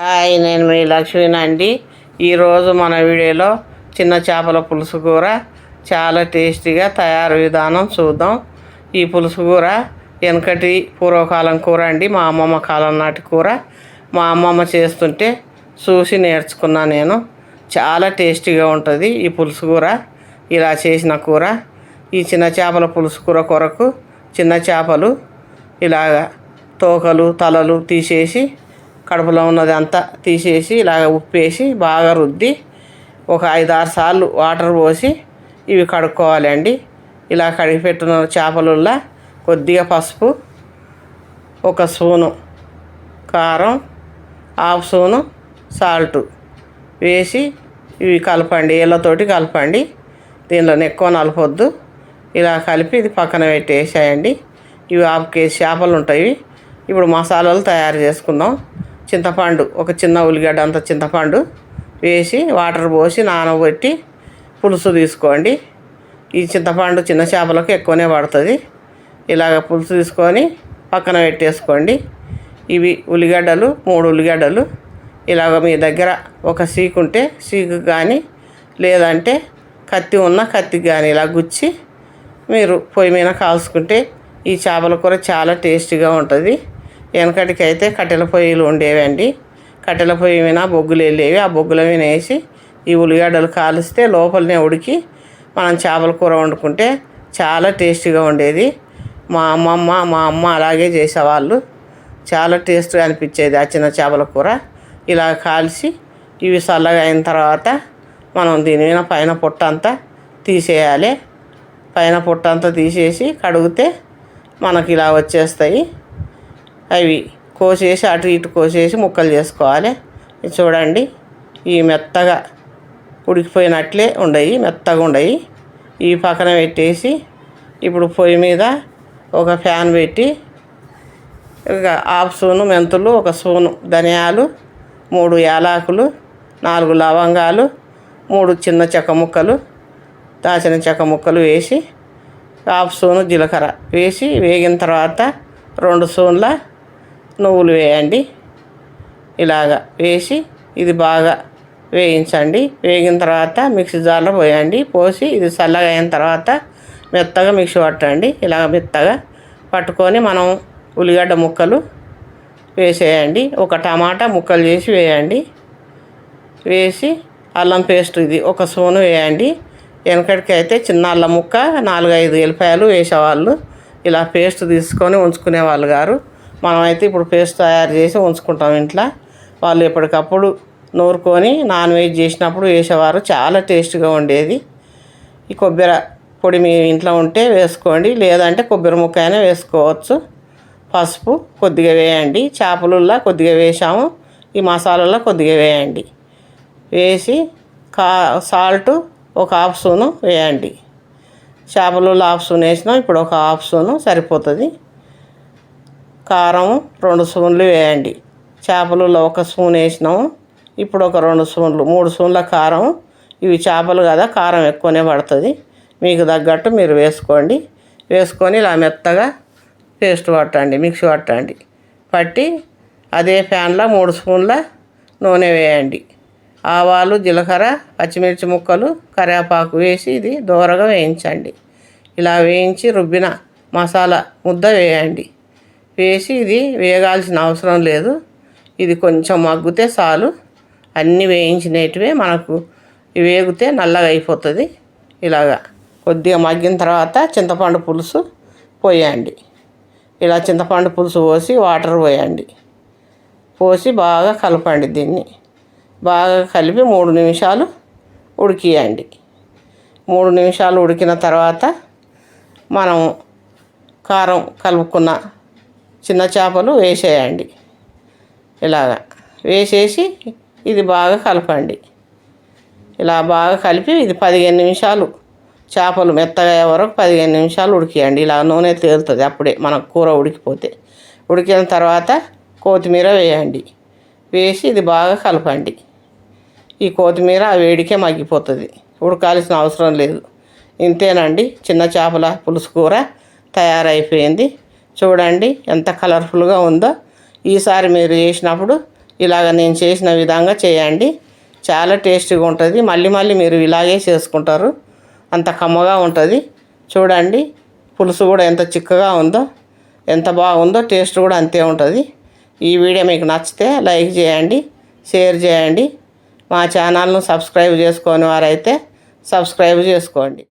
Hi నేను మీ లక్ష్మీనా అండి. ఈరోజు మన వీడియోలో చిన్న చేపల పులుసు కూర. చాలా టేస్టీగా తయారు విధానం చూద్దాం. ఈ పులుసు కూర వెనకటి పూర్వకాలం కూర అండి. మా అమ్మమ్మ కాలం నాటి కూర. మా అమ్మమ్మ చేస్తుంటే చూసి నేర్చుకున్నా నేను. చాలా టేస్టీగా ఉంటుంది ఈ పులుసు కూర. ఇలా చేసిన కూర. ఈ చిన్న చేపల పులుసు కూర కొరకు చిన్న చేపలు ఇలాగ తోకలు తలలు తీసేసి కడుపులో ఉన్నది అంతా తీసేసి ఇలాగ ఉప్పేసి బాగా రుద్ది ఒక ఐదు ఆరు సార్లు వాటర్ పోసి ఇవి కడుక్కోవాలండి ఇలా కడిగి పెట్టిన చేపలల్లో కొద్దిగా పసుపు ఒక స్పూను కారం హాఫ్ స్పూను సాల్ట్ వేసి ఇవి కలపండి ఇళ్ళతోటి కలపండి. దీనిలో ఎక్కువ నలపొద్దు. ఇలా కలిపి ఇది పక్కన పెట్టేసేయండి. ఇవి హాఫ్ కేజీ చేపలు ఉంటాయి. ఇప్పుడు మసాలాలు తయారు చేసుకుందాం. చింతపండు ఒక చిన్న ఉల్లిగడ్డ అంత చింతపండు వేసి వాటర్ పోసి నానబెట్టి పులుసు తీసుకోండి. ఈ చింతపండు చిన్న చేపలకు ఎక్కువనే పడుతుంది. ఇలాగ పులుసు తీసుకొని పక్కన పెట్టేసుకోండి. ఇవి ఉల్లిగడ్డలు మూడు ఉల్లిగడ్డలు. ఇలాగ మీ దగ్గర ఒక సీకు ఉంటే సీకు కానీ లేదంటే కత్తి ఉన్న కత్తి కానీ ఇలా గుచ్చి మీరు పొయ్యి మీద కాల్చుకుంటే ఈ చేపల కూర చాలా టేస్టీగా ఉంటుంది. వెనకటికి అయితే కట్టెల పొయ్యిలు ఉండేవండి. కట్టెల పొయ్యి మీద బొగ్గులు వెళ్ళేవి. ఆ బొగ్గుల మీద వేసి ఈ ఉల్లిగడ్డలు కాలిస్తే లోపలనే ఉడికి మనం చేపల కూర వండుకుంటే చాలా టేస్టీగా ఉండేది. మా అమ్మమ్మ మా అమ్మ అలాగే చేసేవాళ్ళు. చాలా టేస్ట్గా అనిపించేది ఆ చిన్న చేపల కూర. ఇలా కాల్చి ఇవి చల్లగా అయిన తర్వాత మనం దీని మీద పైన పొట్టంతా తీసేయాలి. పైన పొట్టంతా తీసేసి కడిగితే మనకి ఇలా వచ్చేస్తాయి. అవి కోసేసి అటు ఇటు కోసేసి ముక్కలు చేసుకోవాలి. చూడండి ఈ మెత్తగా ఉడికిపోయినట్లే ఉండయి మెత్తగా ఉండయి. ఈ పక్కన పెట్టేసి ఇప్పుడు పొయ్యి మీద ఒక ఫ్యాన్ పెట్టి ఇక హాఫ్ స్పూను మెంతులు ఒక స్పూను ధనియాలు మూడు యాలకులు నాలుగు లవంగాలు మూడు చిన్న చెక్క ముక్కలు దాచిన చెక్క ముక్కలు వేసి హాఫ్ స్పూను జీలకర్ర వేసి వేగిన తర్వాత రెండు స్పూన్ల నువ్వులు వేయండి. ఇలాగా వేసి ఇది బాగా వేయించండి. వేగిన తర్వాత మిక్సీ జార్లో పోయండి. పోసి ఇది చల్లగా అయిన తర్వాత మెత్తగా మిక్సీ పట్టండి. ఇలాగ మెత్తగా పట్టుకొని మనం ఉల్లిగడ్డ ముక్కలు వేసేయండి. ఒక టమాటా ముక్కలు చేసి వేయండి. వేసి అల్లం పేస్ట్ ఇది ఒక స్పూను వేయండి. వెనకటికి అయితే చిన్న అల్లం ముక్క నాలుగైదు ఎల్లిపాయలు వేసేవాళ్ళు. ఇలా పేస్ట్ తీసుకొని ఉంచుకునేవాళ్ళు గారు. మనమైతే ఇప్పుడు పేస్ట్ తయారు చేసి ఉంచుకుంటాం ఇంట్లో. వాళ్ళు ఎప్పటికప్పుడు నూరుకొని నాన్ వెజ్ చేసినప్పుడు వేసేవారు. చాలా టేస్ట్గా ఉండేది. ఈ కొబ్బరి పొడి మీ ఇంట్లో ఉంటే వేసుకోండి. లేదంటే కొబ్బరి ముక్క అయినా వేసుకోవచ్చు. పసుపు కొద్దిగా వేయండి. చేపలలో కొద్దిగా వేసాము ఈ మసాలాలో కొద్దిగా వేయండి. వేసి కా సాల్ట్ ఒక హాఫ్ స్పూను వేయండి. చేపలలో హాఫ్ స్పూన్ వేసినాం. ఇప్పుడు ఒక హాఫ్ స్పూను సరిపోతుంది. కారం రెండు స్పూన్లు వేయండి. చేపలలో ఒక స్పూన్ వేసినాము ఇప్పుడు ఒక రెండు స్పూన్లు మూడు స్పూన్ల కారం. ఇవి చేపలు కదా కారం ఎక్కువనే పడుతుంది. మీకు తగ్గట్టు మీరు వేసుకోండి. వేసుకొని ఇలా మెత్తగా పేస్ట్ పట్టండి మిక్సీ పట్టండి. పట్టి అదే ప్యాన్లో మూడు స్పూన్ల నూనె వేయండి. ఆవాలు జీలకర్ర పచ్చిమిర్చి ముక్కలు కరివేపాకు వేసి ఇది దూరగా వేయించండి. ఇలా వేయించి రుబ్బిన మసాలా ముద్ద వేయండి. వేసి ఇది వేగాల్సిన అవసరం లేదు. ఇది కొంచెం మగ్గితే చాలు. అన్నీ వేయించినటివే మనకు వేగితే నల్లగా అయిపోతుంది. ఇలాగా కొద్దిగా మగ్గిన తర్వాత చింతపండు పులుసు పోయండి. ఇలా చింతపండు పులుసు పోసి వాటర్ పోయండి. పోసి బాగా కలపండి దీన్ని. బాగా కలిపి మూడు నిమిషాలు ఉడికియండి. మూడు నిమిషాలు ఉడికిన తర్వాత మనం కారం కలుపుకున్న చిన్న చేపలు వేసేయండి. ఇలాగా వేసేసి ఇది బాగా కలపండి. ఇలా బాగా కలిపి ఇది పదిహేను నిమిషాలు చేపలు మెత్తగా వరకు పదిహేను నిమిషాలు ఉడికియండి. ఇలా నూనె తేలుతుంది అప్పుడే మన కూర ఉడికిపోతే. ఉడికిన తర్వాత కొత్తిమీర వేయండి. వేసి ఇది బాగా కలపండి. ఈ కొత్తిమీర ఆ వేడికే మగ్గిపోతుంది. ఉడకాల్సిన అవసరం లేదు. ఇంతేనండి. చిన్న చేపల పులుసు కూర తయారైపోయింది. చూడండి ఎంత కలర్ఫుల్గా ఉందో. ఈసారి మీరు చేసినప్పుడు ఇలాగ నేను చేసిన విధంగా చేయండి. చాలా టేస్టీగా ఉంటుంది. మళ్ళీ మళ్ళీ మీరు ఇలాగే చేసుకుంటారు. అంత కమ్మగా ఉంటుంది. చూడండి పులుసు కూడా ఎంత చిక్కగా ఉందో ఎంత బాగుందో టేస్ట్ కూడా అంతే ఉంటుంది. ఈ వీడియో మీకు నచ్చితే లైక్ చేయండి షేర్ చేయండి. మా ఛానల్ను సబ్స్క్రైబ్ చేసుకొని వారైతే సబ్స్క్రైబ్ చేసుకోండి.